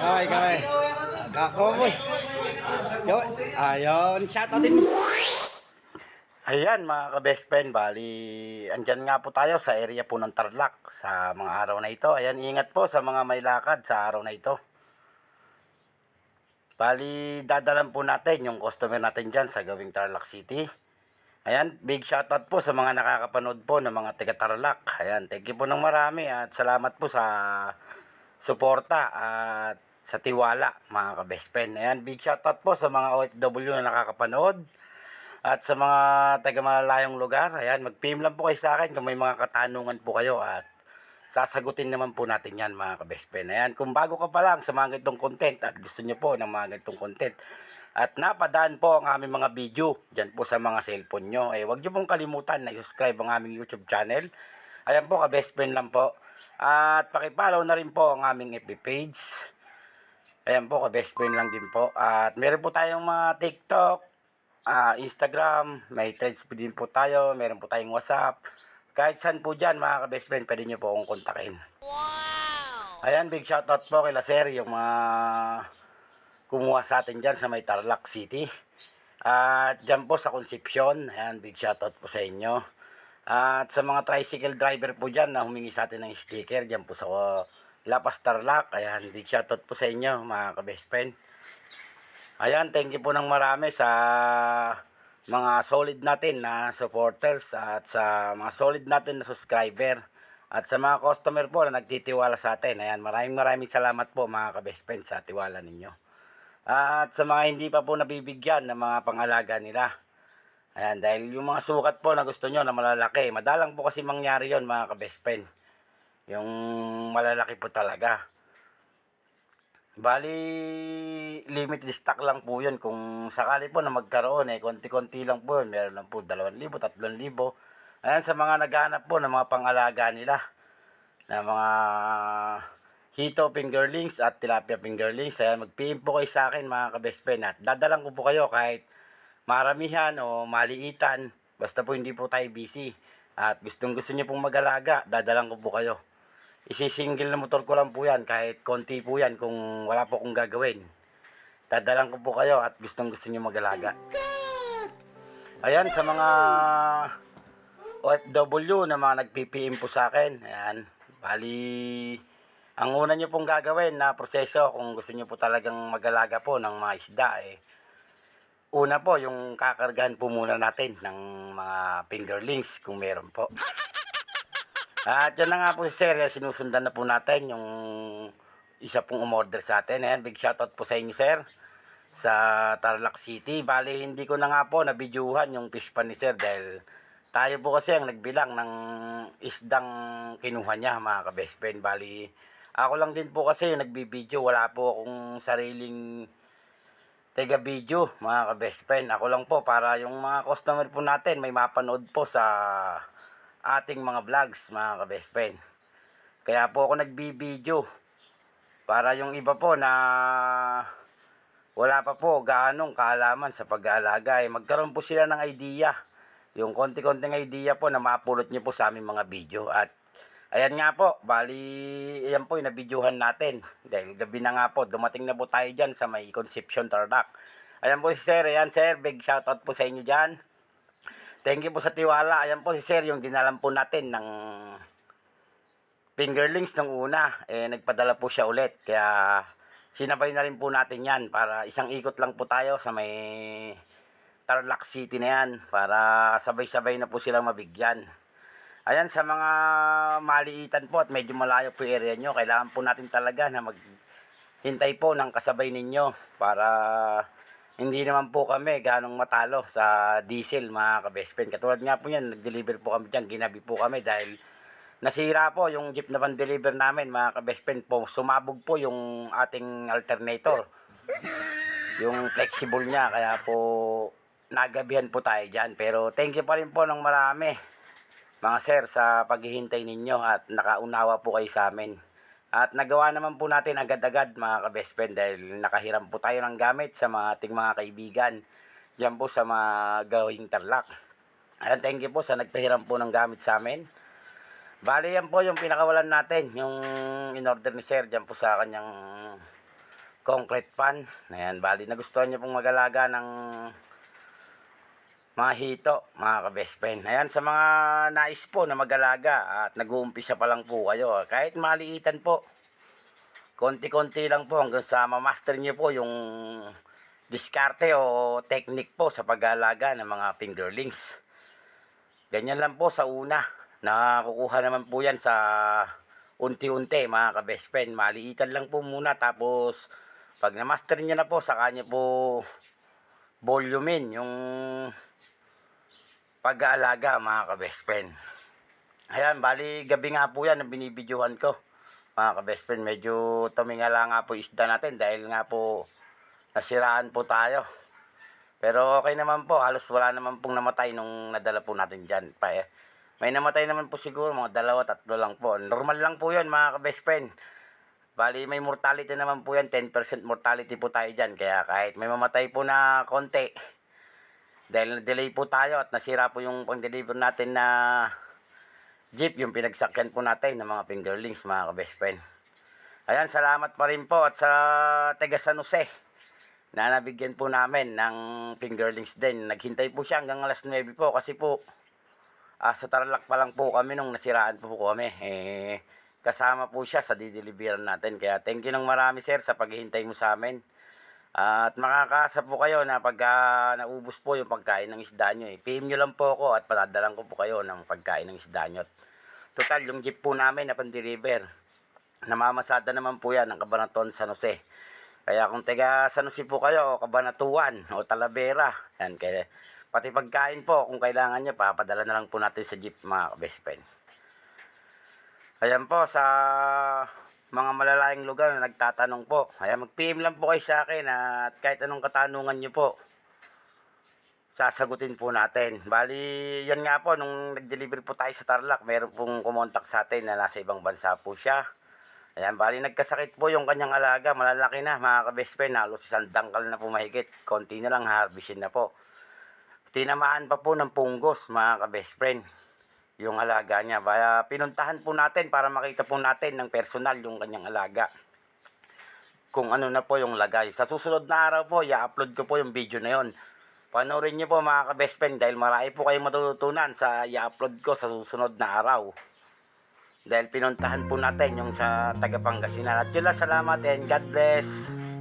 Kaway, kaway. Kaway, boy. Kaway. Ayun, shoutout din mo. Ayan mga ka-best friend, bali, andyan nga po tayo sa area po ng Tarlac sa mga araw na ito. Ayan, ingat po sa mga may lakad sa araw na ito. Bali, dadalan po natin yung customer natin dyan sa gawing Tarlac City. Ayan, big shoutout po sa mga nakakapanood po ng mga taga Tarlac. Ayan, thank you po ng marami at salamat po sa suporta at sa tiwala mga ka-best friend. Ayan, big shoutout po sa mga OFW na nakakapanood. At sa mga taga malalayong lugar, ayan, mag-PM lang po kayo sa akin kung may mga katanungan po kayo at sasagutin naman po natin yan mga ka-best friend. Ayan, kung bago ka pa lang sa mga ganitong content at gusto nyo po ng mga ganitong content at napadaan po ang aming mga video dyan po sa mga cellphone nyo, eh wag nyo pong kalimutan na i-subscribe ang aming YouTube channel. Ayan po, ka-best friend lang po. At pakipollow na rin po ang aming FB page. Ayan po, ka-best friend lang din po. At meron po tayong mga TikTok, ah, Instagram, may threads po din po tayo, meron po tayong WhatsApp. Kahit saan po dyan, mga ka-best friend, pwede nyo po akong kontakin. Wow! Ayan, big shoutout po kay Sir, yung mga kumuha sa atin dyan sa may Tarlac City. At dyan po sa Concepcion, ayan, big shoutout po sa inyo. At sa mga tricycle driver po dyan na humingi sa atin ng sticker, dyan po sa uh, Lapas Tarlac, ayan, big shoutout po sa inyo, mga ka-best friend. Ayan, thank you po ng marami sa mga solid natin na supporters at sa mga solid natin na subscriber at sa mga customer po na nagtitiwala sa atin. Ayan, maraming maraming salamat po mga ka-best friend sa tiwala ninyo. At sa mga hindi pa po nabibigyan ng mga pangalaga nila. Ayan, dahil yung mga sukat po na gusto nyo na malalaki, madalang po kasi mangyari yon mga ka-best friend. Yung malalaki po talaga. Bali, limited stock lang po yun. Kung sakali po na magkaroon, eh, konti-konti lang po yun. Meron lang po 2,000, 3,000. Ayan, sa mga naghanap po ng mga pangalaga nila. Na mga hito fingerlings at tilapia fingerlings. Ayan, mag-PM po kayo sa akin mga ka-best friend. At dadalang ko po kayo kahit maramihan o maliitan. Basta po hindi po tayo busy. At gustong gusto niyo pong mag-alaga, dadalang ko po kayo. Isisingle na motor ko lang po yan, kahit konti po yan kung wala po akong gagawin. Dadalang ko po kayo at gustong gusto nyo mag-alaga. Ayan, sa mga OFW na mga nag-PPM po sa akin, ayan, bali, ang una nyo pong gagawin na proseso kung gusto nyo po talagang mag-alaga po ng mga isda, eh, una po, yung kakargahan po muna natin ng mga fingerlings kung meron po. At yan na nga po si Sir, eh, sinusundan na po natin yung isa pong umorder sa atin. Ayan, big shoutout po sa inyo Sir sa Tarlac City. Bali, hindi ko na nga po nabidyuhan yung fish pan ni Sir dahil tayo po kasi ang nagbilang ng isdang kinuha niya mga ka-best friend. Bali, ako lang din po kasi yung nagbibideo. Wala po akong sariling taga video mga ka-best friend. Ako lang po para yung mga customer po natin may mapanood po sa ating mga vlogs mga ka-best friend. Kaya po ako nagbibideo para yung iba po na wala pa po gaanong kaalaman sa pag-aalaga eh, magkaroon po sila ng idea. Yung konti-konting idea po na mapulot niyo po sa aming mga video. At ayan nga po, bali, ayan po yung nabidyohan natin. Dahil gabi na nga po, dumating na po tayo dyan sa may Concepcion Tarlac. Ayan po si Sir, ayan Sir, big shoutout po sa inyo dyan. Thank you po sa tiwala. Ayan po si Sir, yung dinalan po natin ng fingerlings nung una. Eh, nagpadala po siya ulit. Kaya, sinabay na rin po natin yan para isang ikot lang po tayo sa may Tarlac City na yan. Para sabay-sabay na po silang mabigyan. Ayan, sa mga maliitan po at medyo malayo po yung area nyo, kailangan po natin talaga na maghintay po ng kasabay ninyo para hindi naman po kami ganong matalo sa diesel mga ka-best friend. Katulad nga po yan, nag-deliver po kami dyan, ginabi po kami dahil nasira po yung jeep na pan-deliver namin mga ka-best friend po. Sumabog po yung ating alternator. Yung flexible niya, kaya po nagabihan po tayo dyan. Pero thank you pa rin po ng marami mga sir sa paghihintay ninyo at nakaunawa po kayo sa amin. At nagawa naman po natin agad-agad mga ka-best friend dahil nakahiram po tayo ng gamit sa mga ating mga kaibigan dyan po sa mga gawing tarlak. Ayan, thank you po sa nagpahiram po ng gamit sa amin. Bali yan po yung pinakawalan natin, yung in-order ni sir dyan po sa kanyang concrete pan. Ayan, bali nagustuhan niyo pong mag-alaga ng mga hito, mga ka-best friend. Ayan, sa mga nais po na mag-alaga at nag-uumpisa pa lang po kayo, kahit maliitan po, konti-konti lang po hanggang sa ma-master niyo po yung diskarte o technique po sa pag-aalaga ng mga fingerlings. Ganyan lang po sa una. Nakukuha naman po yan sa unti-unti mga ka-best friend. Maliitan lang po muna tapos pag na-master niyo na po, saka niyo po volumein yung pag-aalaga mga ka-best friend. Ayan, bali gabi nga po yan ang binibidyohan ko. Mga ka-best friend, medyo tumingala nga po isda natin dahil nga po nasiraan po tayo. Pero okay naman po, halos wala naman pong namatay nung nadala po natin dyan. Pa, eh. May namatay naman po siguro, mga dalawa, tatlo lang po. Normal lang po yun mga ka-best friend. Bali, may mortality naman po yan, 10% mortality po tayo dyan. Kaya kahit may mamatay po na konti, dahil na-delay po tayo at nasira po yung pang-deliver natin na jeep, yung pinagsakyan po natin ng mga fingerlings, mga ka-best friend. Ayan, salamat pa rin po at sa taga San Jose na nabigyan po namin ng fingerlings din. Naghintay po siya hanggang alas 9 po kasi po ah, sa Tarlac pa lang po kami nung nasiraan po, po kami. Eh, kasama po siya sa dideliveran natin. Kaya thank you ng marami sir sa paghihintay mo sa amin. At makakasa po kayo na pag ah, naubos po yung pagkain ng isda nyo. Eh. PM nyo lang po ako at patadalan ko po kayo ng pagkain ng isda nyo. Total, yung jeep po namin na pan-deliver, namamasada naman po yan ng Cabanatuan San Jose. Kaya kung taga San Jose po kayo, o Cabanatuan, o Talavera, yan, kaya, pati pagkain po, kung kailangan nyo, papadala na lang po natin sa jeep mga best friend. Ayan po, sa mga malalayang lugar na nagtatanong po. Ayan, mag-PM lang po kayo sa akin at kahit anong katanungan nyo po, sasagutin po natin. Bali, yan nga po, nung nag-deliver po tayo sa Tarlac, meron pong kumontak sa atin na nasa ibang bansa po siya. Ayan, bali nagkasakit po yung kanyang alaga, malalaki na mga ka-best friend, halos isang dangkal na po mahigit, konti na lang harvestin na po. Tinamaan pa po ng punggos mga ka-best friend, yung alaga niya. Kaya pinuntahan po natin para makita po natin ng personal yung kanyang alaga. Kung ano na po yung lagay. Sa susunod na araw po, i-upload ko po yung video na yon. Panoorin niyo po mga ka-best friend dahil marami po kayong matututunan sa i-upload ko sa susunod na araw. Dahil pinuntahan po natin yung sa taga Pangasinan. At yun lang, salamat and God bless.